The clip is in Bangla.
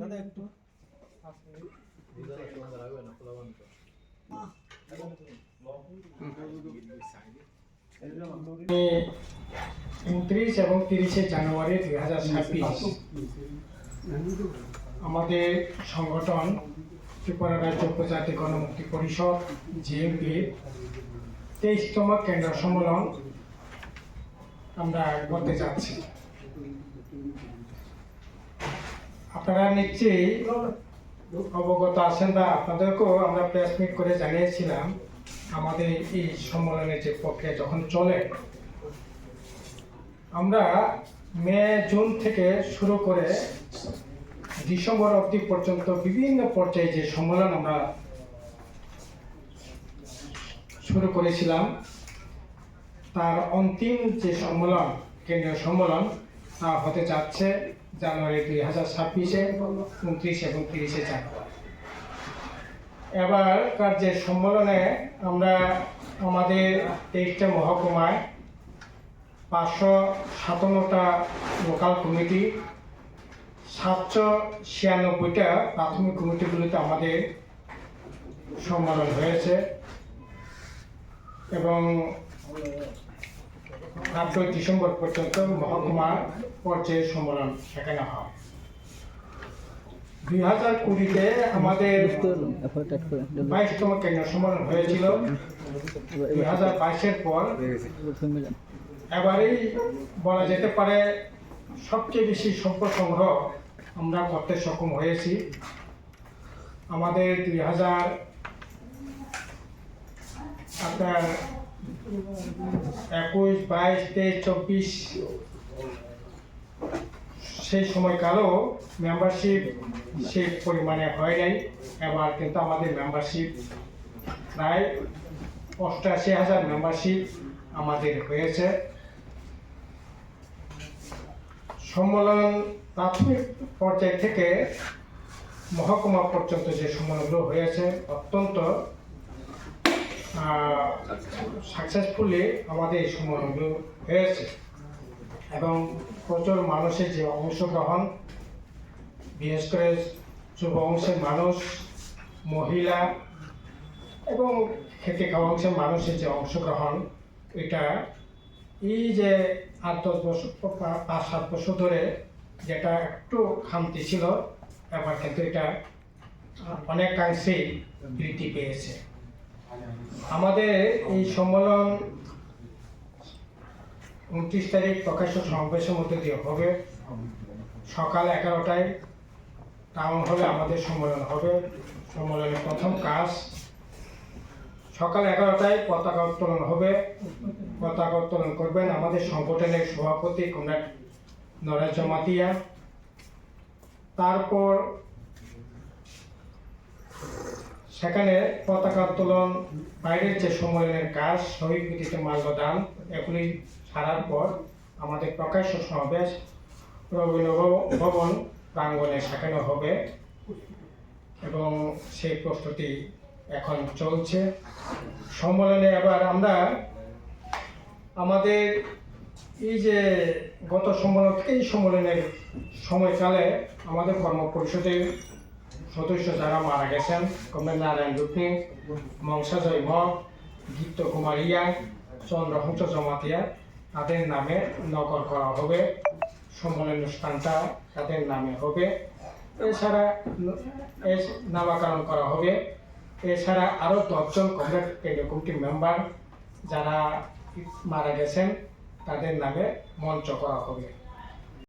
দাদা একটু উনত্রিশ এবং তিরিশে জানুয়ারি দুই হাজার ছাব্বিশ। আমাদের সংগঠন ত্রিপুরা রাজ্য উপজাতি গণমুক্তি পরিষদ জিএমপি তেইশতম কেন্দ্র সম্মেলন আমরা করতে যাচ্ছি। আপনারা নিশ্চয়ই অবগত আছেন বা আপনাদেরকেও আমরা প্রেস মিট করে জানিয়েছিলাম আমাদের এই সম্মেলনের যে প্রক্রিয়া যখন চলে, আমরা মে, জুন থেকে শুরু করে ডিসেম্বর অবধি পর্যন্ত বিভিন্ন পর্যায়ে যে সম্মেলন আমরা শুরু করেছিলাম, তার অন্তিম যে সম্মেলন, কেন্দ্রীয় সম্মেলন তা হতে যাচ্ছে জানুয়ারি দুই হাজার ছাব্বিশে উনত্রিশ এবং তিরিশে জানুয়ারি। এবারকার যে সম্মেলনে আমরা আমাদের তেইশটা মহকুমায় পাঁচশো সাতান্নটা লোকাল কমিটি, সাতশো ছিয়ানব্বইটা প্রাথমিক কমিটিগুলিতে আমাদের সম্মেলন হয়েছে এবং আটই ডিসেম্বর পর্যন্ত মহকুমা পর্যায়ে সম্মেলন সেখানে হয়। দুই হাজার কুড়িতে আমাদের বাইশতম কেন্দ্র সম্মেলন হয়েছিল। দুই হাজার বাইশের পর এবারেই বলা যেতে পারে সবচেয়ে বেশি সম্পদ সংগ্রহ আমরা করতে সক্ষম হয়েছি। আমাদের দুই হাজার আপনার একুশ, বাইশ, তেইশ, চব্বিশ। সেই সময়কালও মেম্বারশিপ সেই পরিমাণে হয় নাই, এবার কিন্তু আমাদের মেম্বারশিপ প্রায় অষ্টাশি হাজার মেম্বারশিপ আমাদের হয়েছে। সম্মেলন প্রাথমিক পর্যায় থেকে মহকুমা পর্যন্ত যে সম্মেলনগুলো হয়েছে, অত্যন্ত সাকসেসফুলি আমাদের এই সম্মেলনগুলো হয়েছে। এবং প্রচুর মানুষের যে অংশগ্রহণ, বিশেষ করে যুব অংশের মানুষ, মহিলা এবং খেতে খাওয়া অংশের মানুষের যে অংশগ্রহণ, এটা এই যে আট দশ বছর পাঁচ সাত বছর ধরে যেটা একটু খামতি ছিল, এবার কিন্তু এটা অনেকাংশেই বৃদ্ধি পেয়েছে। আমাদের এই সম্মেলন উনত্রিশ তারিখ প্রকাশ্য সমাবেশের মধ্যে দিয়ে হবে। সকাল এগারোটায় টাউন হলে আমাদের সম্মেলন হবে। সম্মেলনের প্রথম কাজ। সকাল এগারোটায় পতাকা উত্তোলন হবে। পতাকা উত্তোলন করবেন আমাদের সংগঠনের সভাপতি কমরেড নরেশ জমাতিয়া তারপর সেখানে পতাকা উত্তোলন, বাইরের যে সম্মেলনের কাজ বিধিতে মাল্যদান, এগুলি ছাড়ার পর আমাদের প্রকাশ্য সমাবেশ রবীন্দ্র ভবন প্রাঙ্গনে সেখানে হবে এবং সেই প্রস্তুতি এখন চলছে। সম্মেলনে এবার আমরা আমাদের এই যে গত সম্মেলন থেকে এই সম্মেলনের সময়কালে আমাদের কর্ম পরিষদের সদস্য যারা মারা গেছেন কমরেড নারায়ণ রুকনি মংসা জৈব গীত কুমার ইয়া চন্দ্রহংস জমাতিয়া, তাদের নামে নগর করা হবে। সম্মেলন অনুষ্ঠানটা তাদের নামে হবে। এছাড়া নামাকরণ করা হবে। এছাড়া আরও দশজন কমরেড কেন্দ্রীয় কমিটির মেম্বার যারা মারা গেছেন, তাদের নামে মঞ্চ করা হবে।